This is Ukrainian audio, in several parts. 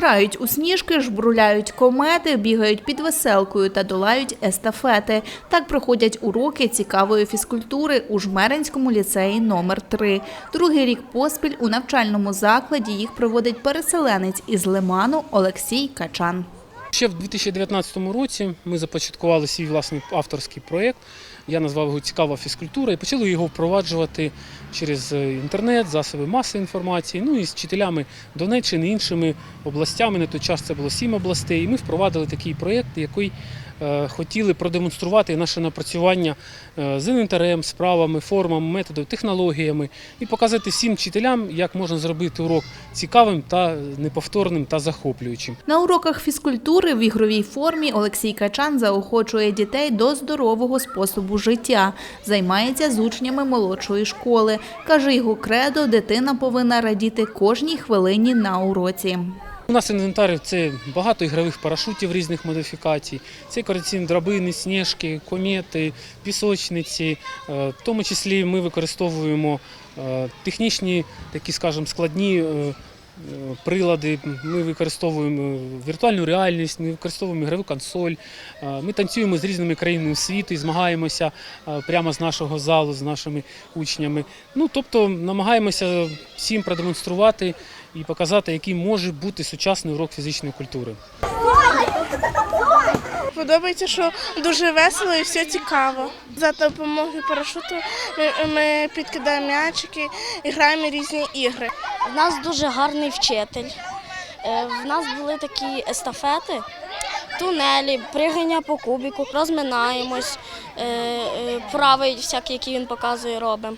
Грають у сніжки, жбруляють комети, бігають під веселкою та долають естафети. Так проходять уроки цікавої фізкультури у Жмеринському ліцеї номер 3 Другий рік поспіль у навчальному закладі їх проводить переселенець із Лиману Олексій Качан. Ще в 2019 році ми започаткували свій власний авторський проєкт. Я назвав його Цікава фізкультура і почали його впроваджувати через е, інтернет, засоби масової інформації, ну і з вчителями Донеччини, іншими областями. На той час це було сім областей. І ми впровадили такий проєкт, який хотіли продемонструвати наше напрацювання е, з інвентарем, справами, формами, методами, технологіями і показати всім вчителям, як можна зробити урок цікавим та неповторним та захоплюючим. На уроках фізкультури в ігровій формі Олексій Качан заохочує дітей до здорового способу життя. Займається з учнями молодшої школи. Каже, його кредо дитина повинна радіти кожній хвилині на уроці. У нас інвентар це багато ігрових парашутів різних модифікацій. Це корекційні драбини, сніжки, комети, пісочниці. Е, В тому числі ми використовуємо е, технічні, такі, скажімо, складні. Прилади, ми використовуємо віртуальну реальність, ми використовуємо ігрову консоль, ми танцюємо з різними країнами світу і змагаємося прямо з нашого залу, з нашими учнями. Ну, тобто намагаємося всім продемонструвати і показати, який може бути сучасний урок фізичної культури. Подобається, що дуже весело і все цікаво. За допомогою парашуту ми, підкидаємо м'ячики і граємо різні ігри. У нас дуже гарний вчитель. Е, В нас були такі естафети, тунелі, пригання по кубіку, розминаємось, е, е, вправи всякі, які він показує, робимо.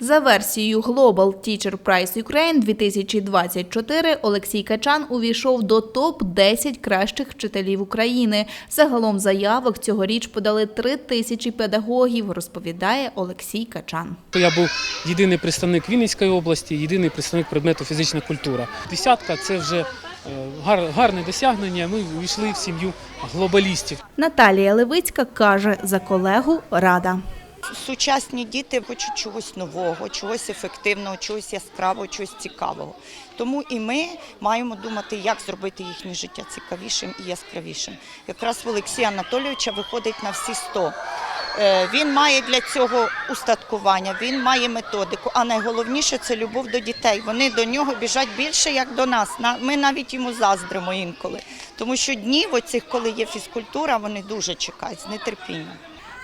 За версією Global Teacher Prize Ukraine 2024 Олексій Качан увійшов до топ-10 кращих вчителів України. Загалом заявок цьогоріч подали три тисячі педагогів, розповідає Олексій Качан. Я був єдиний представник Вінницької області, єдиний представник предмету фізична культура. Десятка це вже е, гарне досягнення. Ми увійшли в сім'ю глобалістів. Наталія Левицька каже, за колегу рада. Сучасні діти хочуть чогось нового, чогось ефективного, чогось яскравого, чогось цікавого. Тому і ми маємо думати, як зробити їхнє життя цікавішим і яскравішим. Якраз в Олексія Анатолійовича виходить на всі 100. Е, Він має для цього устаткування, він має методику, а найголовніше це любов до дітей. Вони до нього біжать більше, як до нас. На- Ми навіть йому заздримо інколи. Тому що днів оцих, коли є фізкультура, вони дуже чекають з нетерпінням.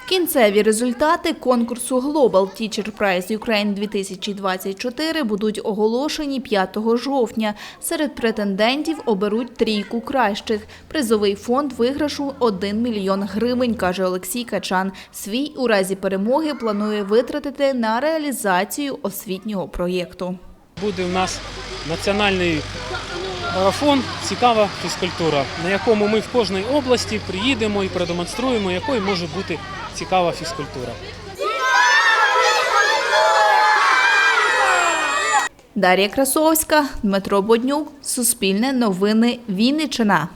Кінцеві результати конкурсу Global Teacher Prize Ukraine 2024 будуть оголошені 5 жовтня. Серед претендентів оберуть трійку кращих. Призовий фонд виграшу 1 мільйон гривень, каже Олексій Качан. Свій у разі перемоги планує витратити на реалізацію освітнього проєкту. Буде у нас національний марафон Цікава фізкультура, на якому ми в кожній області приїдемо і продемонструємо, якою може бути цікава фізкультура. Дар'я Красовська, Дмитро Боднюк, Суспільне новини Вінниччина.